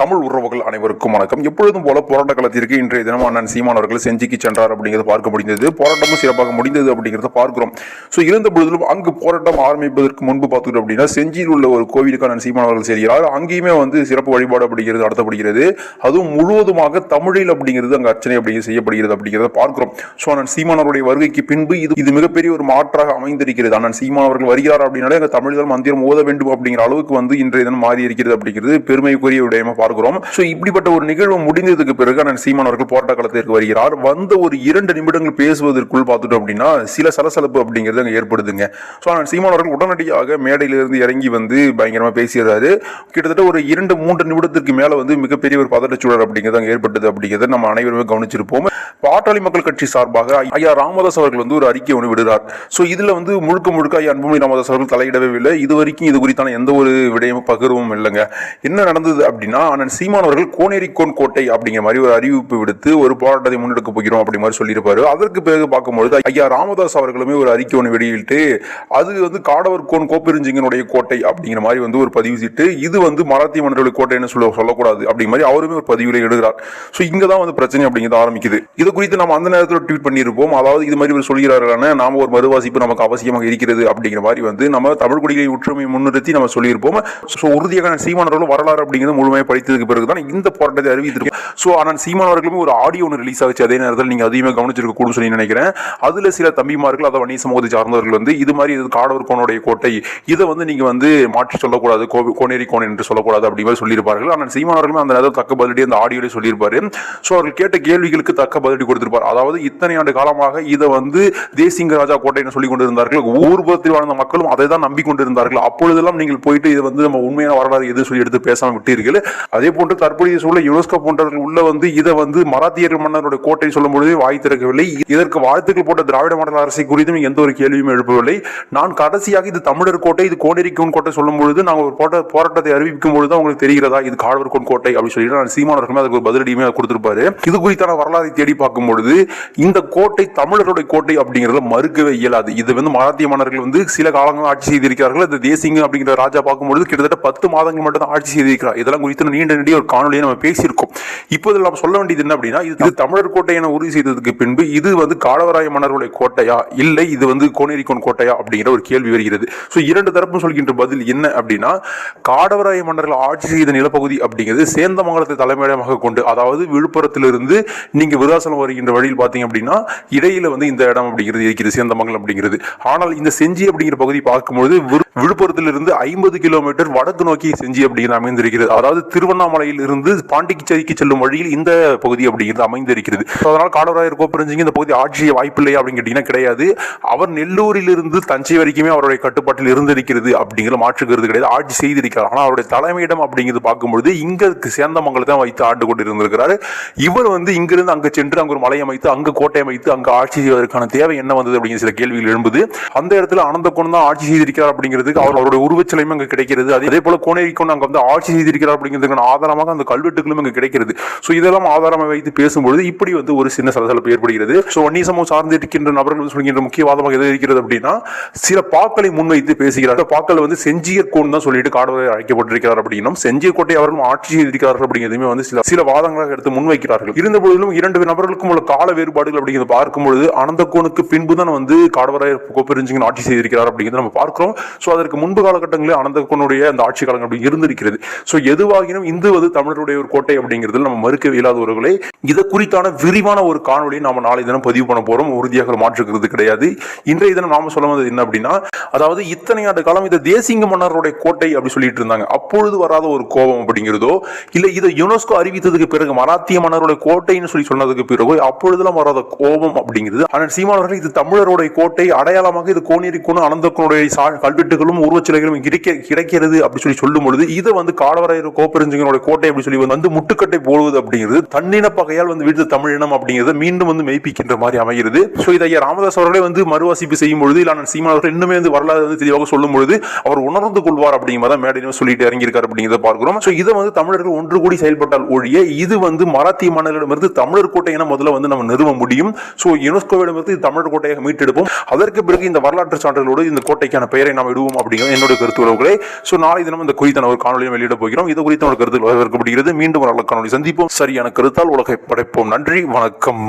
தமிழ் உறவுகள் அனைவருக்கும் வணக்கம். எப்பொழுதும் போல போராட்ட களத்திற்கு இன்றைய தினம் அண்ணன் சீமான் அவர்கள் செஞ்சிக்கு சென்றார் அப்படிங்கிறத பார்க்க முடிந்தது. போராட்டமும் சிறப்பாக முடிந்தது அப்படிங்கிறத பார்க்கிறோம். ஸோ இருந்த பொழுதிலும் அங்கு போராட்டம் ஆரம்பிப்பதற்கு முன்பு பார்த்துக்கிட்டோம் அப்படின்னா செஞ்சியில் உள்ள ஒரு கோவிலுக்கு அண்ணன் சீமான் அவர்கள் செல்கிறார். அங்கேயுமே வந்து சிறப்பு வழிபாடு அப்படிங்கிறது நடத்தப்படுகிறது. அதுவும் முழுவதுமாக தமிழில் அப்படிங்கிறது அங்கு அர்ச்சனை அப்படிங்கிறது செய்யப்படுகிறது அப்படிங்கிறத பார்க்கிறோம். ஸோ அண்ணன் சீமான் அவருடைய வருகைக்கு பின்பு இது இது மிகப்பெரிய ஒரு மாற்றாக அமைந்திருக்கிறது. அண்ணன் சீமான் அவர்கள் வருகிறார் அப்படின்னாலே அங்கே தமிழ்தான் மந்திரம் ஓத வேண்டும் அப்படிங்கிற அளவுக்கு வந்து இன்றைய தினம் மாறி இருக்கிறது அப்படிங்கிறது பெருமைக்குரிய விடயமா பார்க்கிறோம். ஸோ இப்படிப்பட்ட ஒரு நிகழ்வு முடிந்ததுக்கு பிறகு அண்ணன் சீமான் அவர்கள் போராட்ட காலத்திற்கு வருகிறார். வந்த ஒரு இரண்டு நிமிடங்கள் பேசுவதற்குள் பார்த்துட்டோம் அப்படின்னா சில சலசலப்பு அப்படிங்கிறது அங்கே ஏற்படுதுங்க. ஸோ அண்ணன் சீமான் அவர்கள் உடனடியாக மேடையிலிருந்து இறங்கி வந்து பயங்கரமாக பேசிடுறாரு கிட்டத்தட்ட ஒரு இரண்டு மூன்று நிமிடத்திற்கு மேலே வந்து மிகப்பெரிய ஒரு பதட்டச்சூழல் அப்படிங்கிறது அங்கே ஏற்பட்டது அப்படிங்கிறத நம்ம அனைவருமே கவனிச்சிருப்போம். பாட்டாளி மக்கள் கட்சி சார்பாக ஐயா ராமதாஸ் அவர்கள் வந்து ஒரு அறிக்கை ஒன்று விடுறார் ஸோ இதில் வந்து முழுக்க முழுக்க ஐயா அன்புமணி ராமதாஸ் அவர்கள் தலையிடவே இல்லை இது வரைக்கும் இது குறித்தான எந்த ஒரு விடயமும் பகிர்வும் இல்லைங்க. என்ன நடந்தது அப்படின்னா அண்ணன் சீமான் அவர்கள் கோனேரிக்கோன் கோட்டை அப்படிங்கிற மாதிரி ஒரு அறிவிப்பு விடுத்து ஒரு போராட்டத்தை முன்னெடுக்க போகிறோம் அப்படி மாதிரி சொல்லியிருப்பாரு. அதற்கு பிறகு பார்க்கும்பொழுது ஐயா ராமதாஸ் அவர்களுமே ஒரு அறிக்கை ஒன்று வெளியிட்டு அது வந்து காடவர் கோன் கோப்பெருஞ்சிங்கனுடைய கோட்டை அப்படிங்கிற மாதிரி வந்து ஒரு பதிவு செய்து இது வந்து மராத்தி மன்னர்களுடைய கோட்டைன்னு சொல்ல சொல்லக்கூடாது அப்படிங்கிற மாதிரி அவருமே ஒரு பதிவில் எழுதுகிறார் ஸோ இங்கே தான் வந்து பிரச்சனை அப்படிங்கிறது ஆரம்பிக்குது. இது குறித்து நம்ம அந்த நேரத்தில் ட்வீட் பண்ணியிருப்போம். அதாவது இது மாதிரி ஒரு சொல்கிறார்களான நாம ஒரு மறுவாசிப்பு நமக்கு அவசியமாக இருக்கிறது அப்படிங்கிற மாதிரி வந்து நம்ம தமிழ் குடிகளை ஒற்றுமை முன்னிறுத்தி நம்ம சொல்லியிருப்போம். ஸோ உறுதியாக சீமானவர்களும் வரலாறு அப்படிங்கிறது முழுமையாக வைத்ததுக்கு பிறகு தான் இந்த போராட்டத்தை அறிவித்திருக்கும். ஸோ ஆனால் சீமானவர்களும் ஒரு ஆடியோ ஒன்று ரிலீஸ் ஆச்சு. அதே நேரத்தில் நீங்கள் அதிகமாக கவனிச்சிருக்க கூடும் சொல்லி நினைக்கிறேன். அதில் சில தம்பிமார்கள் அதை வணிக சமூகத்தை சார்ந்தவர்கள் வந்து இது மாதிரி இது காடவர் கோனுடைய கோட்டை இதை வந்து நீங்கள் வந்து மாற்றி சொல்லக்கூடாது கோ- கோனேரி கோன் என்று சொல்லக்கூடாது அப்படி மாதிரி சொல்லியிருப்பார்கள். ஆனால் சீமானவர்களும் அந்த நேரத்தில் தக்க பதிலடி அந்த ஆடியோவில் சொல்லியிருப்பாரு. ஸோ அவர்கள் கேட்ட கேள்விகளுக்கு தக்க பதிலடி கொடுத்திருப்பார். அதாவது இத்தனை ஆண்டு காலமாக இதை வந்து தேசிங்க ராஜா கோட்டைன்னு சொல்லி கொண்டிருந்தார்கள். ஊர்புறத்தில் வாழ்ந்த மக்களும் அதை தான் நம்பிக்கொண்டிருந்தார்கள். அப்பொழுதெல்லாம் நீங்கள் போயிட்டு இது வந்து நம்ம உண்மையான வரலாறு எது சொல்லி எடுத்து பேசாமல் விட்டீர்கள்? அதே போன்று தற்போதைய சூழல் யுனெஸ்கோ போன்றவர்கள் உள்ள வந்து இதை வந்து மராத்தியர் மன்னருடைய கோட்டை சொல்லும் பொழுது வாய் திறக்கவில்லை. இதற்கு வாழ்த்துக்கள் போட்ட திராவிட மாடல் அரசை குறித்தும் எந்த ஒரு கேள்வியும் எழுப்பவில்லை. நான் கடைசியாக இது தமிழர் கோட்டை இது கோனேரிக்கோன் கோட்டை சொல்லும் பொழுது நாங்கள் ஒரு போட்ட போராட்டத்தை அறிவிக்கும் பொழுது தான் உங்களுக்கு தெரிகிறதா? இது காடவர்கோன் கோட்டை அப்படின்னு சொல்லிட்டு நான் சீமானவர்களுமே அதுக்கு ஒரு பதிலடியுமே கொடுத்திருப்பாரு. இது குறித்தான வரலாறை தேடி பார்க்கும் பொழுது இந்த கோட்டை தமிழருடைய கோட்டை அப்படிங்கறத மறுக்கவே இயலாது. இது வந்து மராத்திய மன்னர்கள் வந்து சில காலங்கள் ஆட்சி செய்திருக்கிறார்கள். இந்த தேசிங்க அப்படிங்கிற ராஜா பார்க்கும்பொழுது கிட்டத்தட்ட பத்து மாதங்கள் மட்டும் தான் ஆட்சி செய்திருக்கிறார். இதெல்லாம் குறித்து நீண்ட நெடிய ஒரு காணொலியை நம்ம பேசியிருக்கோம். இப்போது நம்ம சொல்ல வேண்டியது என்ன அப்படின்னா இது தமிழர் கோட்டை என உறுதி செய்ததுக்கு பின்பு இது வந்து காலவராய மன்னர்களுடைய கோட்டையா இல்லை இது வந்து கோனேரிக்கோன் கோட்டையா அப்படிங்கிற ஒரு கேள்வி வருகிறது. ஸோ இரண்டு தரப்பும் சொல்கின்ற பதில் என்ன அப்படின்னா காடவராய மன்னர்கள் ஆட்சி செய்த நிலப்பகுதி அப்படிங்கிறது சேந்தமங்கலத்தை தலைமையிடமாக கொண்டு அதாவது விழுப்புரத்திலிருந்து நீங்க விருதாசலம் வருகின்ற வழியில் பார்த்தீங்க அப்படின்னா இடையில வந்து இந்த இடம் அப்படிங்கிறது இருக்கிறது சேந்தமங்கலம் அப்படிங்கிறது. ஆனால் இந்த செஞ்சி அப்படிங்கிற பகுதி பார்க்கும்பொழுது விழுப்புரத்திலிருந்து ஐம்பது கிலோமீட்டர் வடக்கு நோக்கி செஞ்சி அப்படிங்கிறது அமைந்திருக்கிறது. அதாவது திருவண்ணாமலையில் இருந்து பாண்டிச்சேரிக்கு செல்லும் வழியில் இந்த பகுதி அப்படிங்கிறது அமைந்திருக்கிறது. அதனால் காடவராயர் கோப்பரஞ்சிங்க இந்த பகுதி ஆட்சிய வாய்ப்பில்லை அப்படின்னு கேட்டீங்கன்னா கிடையாது. அவர் நெல்லூரிலிருந்து தஞ்சை வரைக்குமே அவருடைய கட்டுப்பாட்டில் இருந்திருக்கிறது அப்படிங்கிற மாற்றுக்கிறது கிடையாது. ஆட்சி செய்திருக்கிறார். ஆனால் அவருடைய தலைமையிடம் அப்படிங்கிறது பார்க்கும்பொழுது இங்க சேந்தமங்கலத்தை தான் வைத்து ஆண்டு கொண்டு இருந்திருக்கிறாரு இவர் வந்து இங்கிருந்து அங்கு சென்று அங்கு ஒரு மலை அமைத்து அங்கு கோட்டை அமைத்து அங்கு ஆட்சி செய்வதற்கான தேவை என்ன வந்தது அப்படிங்கிற சில கேள்விகள் எழும்புது. அந்த இடத்துல அனந்த கொண்டு தான் ஆட்சி செய்திருக்கிறார் அப்படிங்கிறதுக்கு அவர் அவருடைய உருவச்சிலையும் அங்க கிடைக்கிறது. அதே போல கோனேரி கொண்டு அங்க வந்து ஆட்சி செய்திருக்கிறார் அப்படிங்கிறதுக்கான ஆதாரமாக அந்த கல்வெட்டுகளும் அங்க கிடைக்கிறது. ஸோ இதெல்லாம் ஆதாரமாக வைத்து பேசும்பொழுது இப்படி வந்து ஒரு சின்ன சலசலப்பு ஏற்படுகிறது. ஸோ வன்னி சார்ந்து இருக்கின்ற நபர்கள் சொல்கின்ற முக்கியவாதமாக எது இருக்கிறது அப்படின்னா சில பாக்களை முன்வைத்து பேசுகிறார். பாக்கள் வந்து செஞ்சியர் கோன் தான் சொல்லிட்டு காடுவரை அழைக்கப்பட்டிருக்கிறார் அப்படின்னும் செஞ்சியர் கோட்டை அவர்களும் ஆட்சி செய்திருக்கிறார்கள் அப்படிங்கிறதுமே வந்து சில சில வாதங்களாக எடுத்து முன்வைக்கிறார்கள். இருந்த பொழுதிலும் இரண்டு நபர்களுக்கும் உள்ள கால வேறுபாடுகள் அப்படிங்கிறத பார்க்கும்பொழுது அனந்தகோனுக்கு பின்பு தான் வந்து காடவராயர் கோப்பெருஞ்சிங்கன் ஆட்சி செய்திருக்கிறார் அப்படிங்கிறத நம்ம பார்க்கிறோம். ஸோ அதற்கு முன்பு காலகட்டங்களில் அனந்தகனுடைய அந்த ஆட்சி காலங்கள் அப்படி இருந்திருக்கிறது. ஸோ எதுவாகினும் இந்து அது தமிழருடைய ஒரு கோட்டை அப்படிங்கிறது நம்ம மறுக்க இயலாதவர்களே இதை குறித்தான விரிவான ஒரு காணொலியை நாம நாளை தினம் பதிவு பண்ண போறோம். உறுதியாக மாற்றுக்கிறது கிடையாது. இன்றைய தினம் நாம சொல்ல வந்தது என்ன அப்படின்னா அதாவது இத்தனை ஆண்டு காலம் இதை தேசிங்க மன்னருடைய கோட்டை அப்படி சொல்லிட்டு இருந்தாங்க. அப்பொழுது வராத ஒரு கோபம் அப்படிங்கிறதோ இல்லை இதை யுனெஸ்கோ அறிவித்ததுக்கு பிறகு மராத்திய மன்னருடைய கோட்டைன்னு சொல்லி சொன்னதுக்கு பிறகு அப்பொழுதெல்லாம் வராத கோபம் அப்படிங்கிறது. ஆனால் சீமானவர்கள் இது தமிழருடைய கோட்டை அடையாளமாக இது கோனேரிக்கோணும் அனந்தக்கனுடைய கல்வெட்டு கல்வெட்டுகளும் உருவச்சிலைகளும் கிடைக்க கிடைக்கிறது அப்படி சொல்லி சொல்லும் பொழுது இதை வந்து காலவரையர் கோப்பெருஞ்சிங்கனுடைய கோட்டை அப்படி சொல்லி வந்து முட்டுக்கட்டை போடுவது அப்படிங்கிறது தன்னின பகையால் வந்து வீழ்த்த தமிழினம் அப்படிங்கிறது மீண்டும் வந்து மெய்ப்பிக்கின்ற மாதிரி அமைகிறது. ஸோ இதை ஐயா ராமதாஸ் அவர்களே வந்து மறுவாசிப்பு செய்யும் பொழுது இல்லை சீமான் அவர்கள் இன்னுமே வந்து வரலாறு வந்து தெளிவாக சொல்லும் பொழுது அவர் உணர்ந்து கொள்வார் அப்படிங்கிற தான் மேடையிலும் சொல்லிட்டு இறங்கியிருக்காரு அப்படிங்கிறத பார்க்கிறோம். ஸோ இதை வந்து தமிழர்கள் ஒன்று கூடி செயல்பட்டால் ஒழிய இது வந்து மராத்திய மாநிலமிருந்து தமிழர் கோட்டை என முதல்ல வந்து நம்ம நிறுவ முடியும். ஸோ யுனெஸ்கோவிடமிருந்து இது தமிழர் கோட்டையாக மீட்டெடுப்போம். அதற்கு பிறகு இந்த வரலாற்று சான்றுகளோடு இந்த கோட்டைக்கான பெயரை நாம் இடுவோம். செய்வோம் அப்படிங்கிற என்னுடைய கருத்து உறவுகளை. ஸோ நாளை தினம் இந்த குறித்தான ஒரு காணொலியை வெளியிட போகிறோம். இது குறித்த ஒரு கருத்து வரவேற்கப்படுகிறது மீண்டும் ஒரு நல்ல காணொலி சந்திப்போம். சரியான கருத்தால் உலகை படைப்போம். நன்றி. வணக்கம்.